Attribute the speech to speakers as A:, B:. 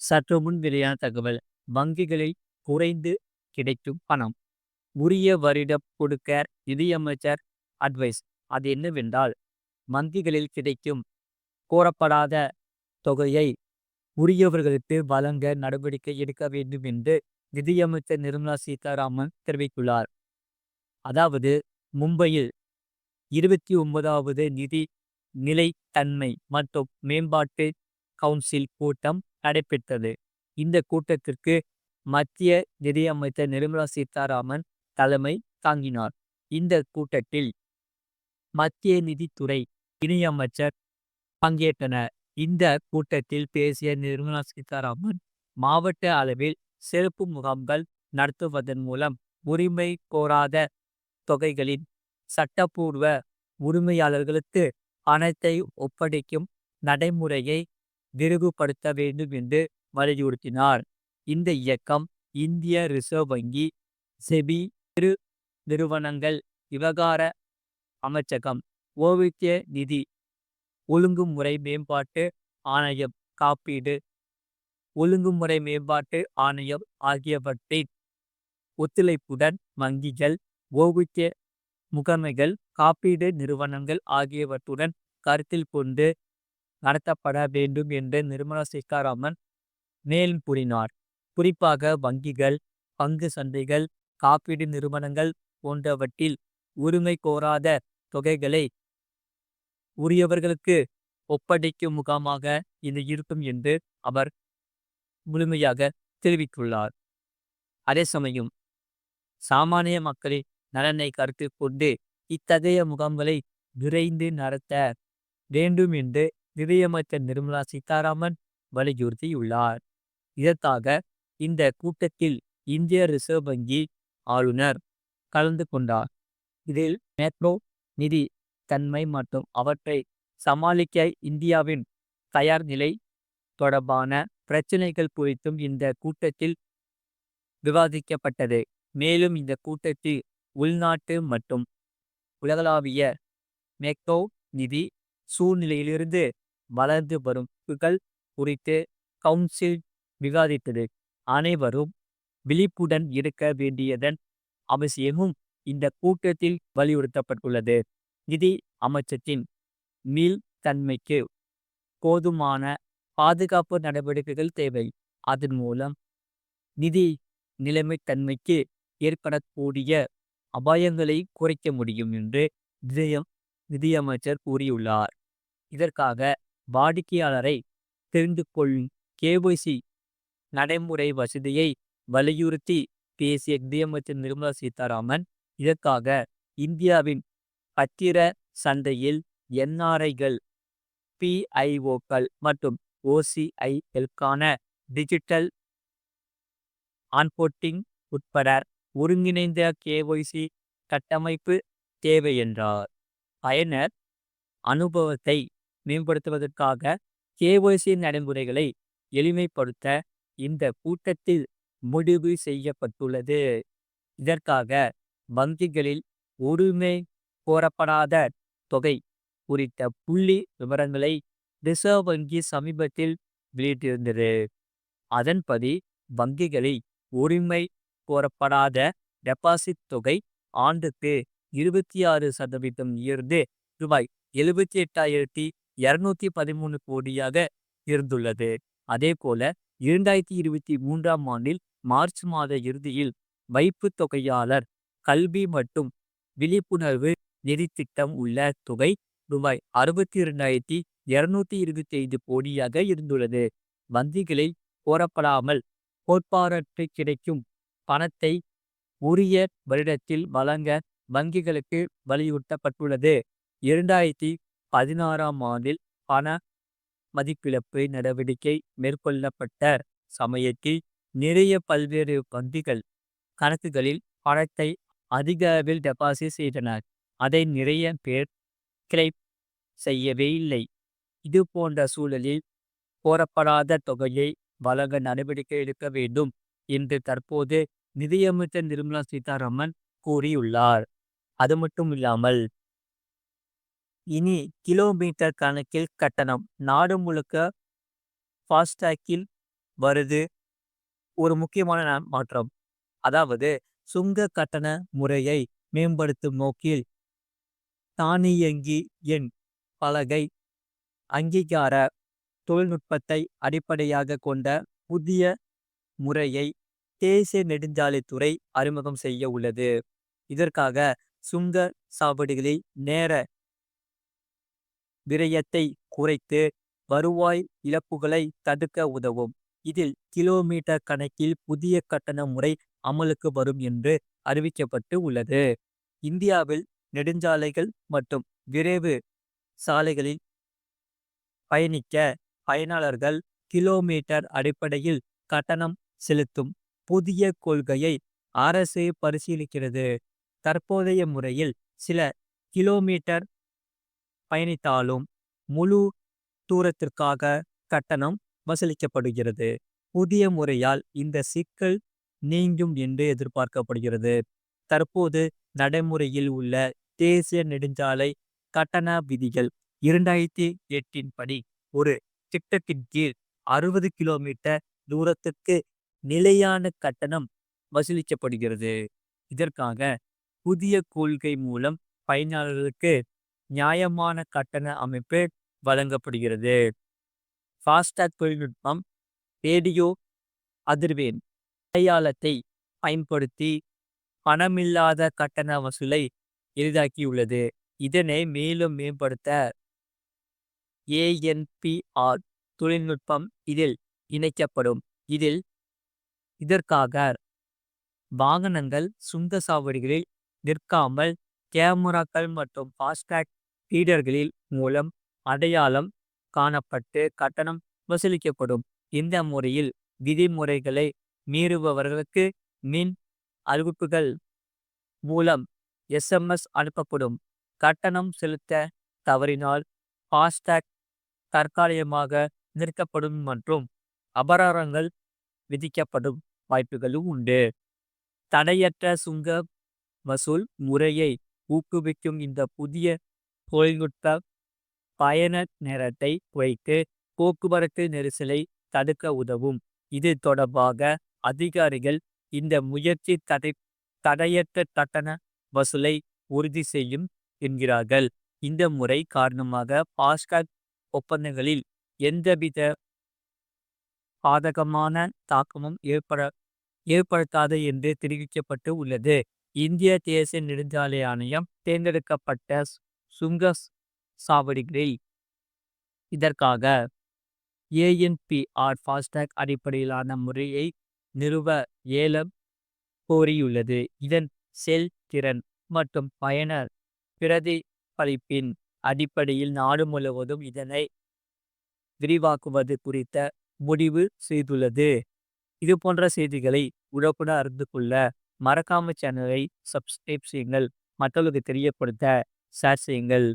A: சற்று முன் வெளியான தகவல் வங்கிகளில் குறைந்து கிடைக்கும் பணம். உரிய வருடம் கொடுக்க நிதியமைச்சர் அட்வைஸ் அது என்னவென்றால் வங்கிகளில் கிடைக்கும் கோரப்படாத தொகையை உரியவர்களுக்கு வழங்க நடவடிக்கை எடுக்க வேண்டும் என்று நிதியமைச்சர் நிர்மலா சீதாராமன் தெரிவித்துள்ளார். அதாவது மும்பையில் இருபத்தி ஒன்பதாவது நிதி நிலைத்தன்மை மற்றும் மேம்பாட்டு கவுன்சில் கூட்டம் நடைபெற்றது. இந்த கூட்டத்திற்கு மத்திய நிதியமைச்சர் நிர்மலா சீதாராமன் தலைமை தாங்கினார். இந்த கூட்டத்தில் மத்திய நிதித்துறை இணையமைச்சர் பங்கேற்றனர். இந்த கூட்டத்தில் பேசிய நிர்மலா சீதாராமன் மாவட்ட அளவில் சிறப்பு முகாம்கள் நடத்துவதன் மூலம் உரிமை கோராத தொகைகளின் சட்டப்பூர்வ உரிமையாளர்களுக்கு பணத்தை ஒப்படைக்கும் நடைமுறையை விரிவுபடுத்த வேண்டும் என்று வலியுறுத்தினார். இந்த இயக்கம் இந்திய ரிசர்வ் வங்கி செபி திரு நிறுவனங்கள் விவகார அமைச்சகம் ஓவிய நிதி ஒழுங்குமுறை மேம்பாட்டு ஆணையம் காப்பீடு ஒழுங்குமுறை மேம்பாட்டு ஆணையம் ஆகியவற்றின் ஒத்துழைப்புடன் வங்கிகள் ஓவிய முகமைகள் காப்பீடு நிறுவனங்கள் ஆகியவற்றுடன் கருத்தில் கொண்டு நடத்தப்பட வேண்டும் என்று நிர்மலா சீதாராமன் மேலும் கூறினார். குறிப்பாக வங்கிகள் பங்கு சந்தைகள் காப்பீடு நிறுவனங்கள் போன்றவற்றில் உரிமை கோராத தொகைகளை உரியவர்களுக்கு ஒப்படைக்கும் முகாமாக இது இருக்கும் என்று அவர் முழுமையாக தெரிவித்துள்ளார். அதே சமயம் சாமானிய மக்களின் நலனை கருத்தில் கொண்டு இத்தகைய முகாம்களை விரைந்து நடத்த வேண்டும் என்று நிதியமைச்சர் நிர்மலா சீதாராமன் வலியுறுத்தியுள்ளார். இதற்காக இந்த கூட்டத்தில் இந்திய ரிசர்வ் வங்கி ஆளுநர் கலந்து கொண்டார். இதில் மேக்ரோ நிதி தன்மை மற்றும் அவற்றை சமாளிக்க இந்தியாவின் தயார் நிலை தொடர்பான பிரச்சினைகள் குறித்தும் இந்த கூட்டத்தில் விவாதிக்கப்பட்டது. மேலும் இந்த கூட்டத்தில் உள்நாட்டு மற்றும் உலகளாவிய மேக்ரோ நிதி சூழ்நிலையிலிருந்து வளர்ந்து வரும் குறித்து கவுன்சில் விவாதித்தது. அனைவரும் விழிப்புடன் இருக்க வேண்டியதன் அவசியமும் இந்த கூட்டத்தில் வலியுறுத்தப்பட்டுள்ளது. நிதி அமைச்சத்தின் மீள் தன்மைக்கு போதுமான பாதுகாப்பு நடவடிக்கைகள் தேவை. அதன் மூலம் நிதி நிலைமைத்தன்மைக்கு ஏற்படக்கூடிய அபாயங்களை குறைக்க முடியும் என்று நிதியம் நிதியமைச்சர் கூறியுள்ளார். இதற்காக வாடிக்கையாளரை தெரிந்து கொள்ளும் கேஒய்சி நடைமுறை வசதியை வலியுறுத்தி பேசிய நிதியமைச்சர் நிர்மலா சீதாராமன் இதற்காக இந்தியாவின் பத்திர சந்தையில் என்ஆர்ஐகள் பிஐஓக்கள் மற்றும் ஓசிஐஎல்கான டிஜிட்டல் ஆன்போட்டிங் உட்பட ஒருங்கிணைந்த கேஒய்சி கட்டமைப்பு தேவை என்றார். பயனர் அனுபவத்தை மேம்படுத்துவதற்காக கேஒய்சி நடைமுறைகளை எளிமைப்படுத்த இந்த கூட்டத்தில் முடிவு செய்யப்பட்டுள்ளது. இதற்காக வங்கிகளில் உரிமை கோரப்படாத தொகை குறித்த புள்ளி விவரங்களை ரிசர்வ் வங்கி சமீபத்தில் வெளியிட்டிருந்தது. அதன்படி வங்கிகளில் உரிமை கோரப்படாத டெபாசிட் தொகை ஆண்டுக்கு இருபத்தி ஆறு சதவீதம் உயர்ந்து ரூபாய் எழுபத்தி எட்டாயிரத்தி இருநூத்தி பதிமூணு கோடியாக இருந்துள்ளது. அதே போல இரண்டாயிரத்தி இருபத்தி மூன்றாம் ஆண்டில் மார்ச் மாத இறுதியில் வைப்பு தொகையாளர் கல்வி மற்றும் விழிப்புணர்வு நிதி திட்டம் உள்ள தொகை ரூபாய் அறுபத்தி இரண்டாயிரத்தி இருநூத்தி இருபத்தி ஐந்து கோடியாக இருந்துள்ளது. வங்கிகளில் கோரப்படாமல் கோட்பாடற்று கிடைக்கும் பணத்தை உரிய வருடத்தில் வழங்க வங்கிகளுக்கு வலியுறுத்தப்பட்டுள்ளது. இரண்டாயிரத்தி பதினாறாம் ஆண்டில் பண மதிப்பிழப்பு நடவடிக்கை மேற்கொள்ளப்பட்ட சமயத்தில் நிறைய பல்வேறு வங்கிகள் கணக்குகளில் பணத்தை அதிக அளவில் டெபாசிட் செய்தனர். அதை நிறைய பேர் கிளைப் செய்யவே இல்லை. இது போன்ற சூழலில் கோரப்படாத தொகையை வழங்க நடவடிக்கை எடுக்க வேண்டும் என்று தற்போது நிதியமைச்சர் நிர்மலா சீதாராமன் கூறியுள்ளார். அது மட்டும் இல்லாமல் இனி கிலோமீட்டர் கணக்கில் கட்டணம். நாடு முழுக்க ஃபாஸ்டாக்கில் வருது. ஒரு முக்கியமான மாற்றம். அதாவது சுங்க கட்டண முறையை மேம்படுத்தும் நோக்கில் தானியங்கி எண் பலகை அங்கீகார தொழில்நுட்பத்தை அடிப்படையாக கொண்ட புதிய முறையை தேசிய நெடுஞ்சாலைத்துறை அறிமுகம் செய்ய உள்ளது. இதற்காக சுங்க சாவடிகளில் நேர விரயத்தை குறைத்து வருவாய் இழப்புகளை தடுக்க உதவும். இதில் கிலோமீட்டர் கணக்கில் புதிய கட்டண முறை அமலுக்கு வரும் என்று அறிவிக்கப்பட்டு உள்ளது. இந்தியாவில் நெடுஞ்சாலைகள் மற்றும் விரைவு சாலைகளில் பயணிக்க பயனாளர்கள் கிலோமீட்டர் அடிப்படையில் கட்டணம் செலுத்தும் புதிய கொள்கையை அரசு பரிசீலிக்கிறது. தற்போதைய முறையில் சில கிலோமீட்டர் பயணித்தாலும் முழு தூரத்திற்காக கட்டணம் வசூலிக்கப்படுகிறது. புதிய முறையால் இந்த சிக்கல் நீங்கும் என்று எதிர்பார்க்கப்படுகிறது. தற்போது நடைமுறையில் உள்ள தேசிய நெடுஞ்சாலை கட்டண விதிகள் இரண்டாயிரத்தி எட்டின் படி ஒரு திட்டத்தின் கீழ் அறுபது கிலோமீட்டர் தூரத்துக்கு நிலையான கட்டணம் வசூலிக்கப்படுகிறது. இதற்காக புதிய கொள்கை மூலம் பயனாளர்களுக்கு நியாயமான கட்டண அமைப்பு வழங்கப்படுகிறது. ஃபாஸ்டாக் தொழில்நுட்பம் ரேடியோ அதிர்வேன் அடையாளத்தை பயன்படுத்தி பணமில்லாத கட்டண வசூலை எளிதாக்கியுள்ளது. இதனை மேலும் மேம்படுத்த ஏஎன்பிஆர் தொழில்நுட்பம் இதில் இணைக்கப்படும். இதில் இதற்காக வாகனங்கள் சுங்க சாவடிகளில் நிற்காமல் கேமராக்கள் மற்றும் ஃபாஸ்டாக் பீடர்களில் மூலம் அடையாளம் காணப்பட்டு கட்டணம் வசூலிக்கப்படும். இந்த முறையில் விதிமுறைகளை மீறுபவர்களுக்கு மின் அறிவிப்புகள் மூலம் எஸ்எம்எஸ் அனுப்பப்படும். கட்டணம் செலுத்த தவறினால் ஃபாஸ்டாக் தற்காலிகமாக நிறுத்தப்படும் மற்றும் அபராதங்கள் விதிக்கப்படும் வாய்ப்புகளும் உண்டு. தடையற்ற சுங்க வசூல் முறையை ஊக்குவிக்கும் இந்த புதிய தொழில்நுட்ப பயண நேரத்தை குறைத்து போக்குவரத்து நெரிசலை தடுக்க உதவும். இது தொடர்பாக அதிகாரிகள் இந்த முயற்சி தடை தடையற்ற கட்டண வசூலை உறுதி செய்யும் என்கிறார்கள். இந்த முறை காரணமாக ஃபாஸ்டாக் ஒப்பந்தங்களில் எந்தவித பாதகமான தாக்கமும் ஏற்பட ஏற்படுத்தாது என்று தெரிவிக்கப்பட்டு உள்ளது. இந்திய தேசிய நெடுஞ்சாலை ஆணையம் தேர்ந்தெடுக்கப்பட்ட சுங்கஸ் சுங்க சாவடிகளில் இதற்காக ஏஎன்பிஆர் ஃபாஸ்டாக் அடிப்படையிலான முறையை நிறுவ ஏலம் கோரியுள்ளது. இதன் செயல்திறன் மற்றும் பயனர் பிரதிபலிப்பின் அடிப்படையில் நாடு முழுவதும் இதனை விரிவாக்குவது குறித்த முடிவு செய்துள்ளது. இது போன்ற செய்திகளை உடனுக்குடன் அறிந்து கொள்ள மறக்காம சேனலை சப்ஸ்கிரைப் செய்யுங்கள். மற்றவர்களுக்கு தெரியப்படுத்த ஷேர் செய்யுங்கள்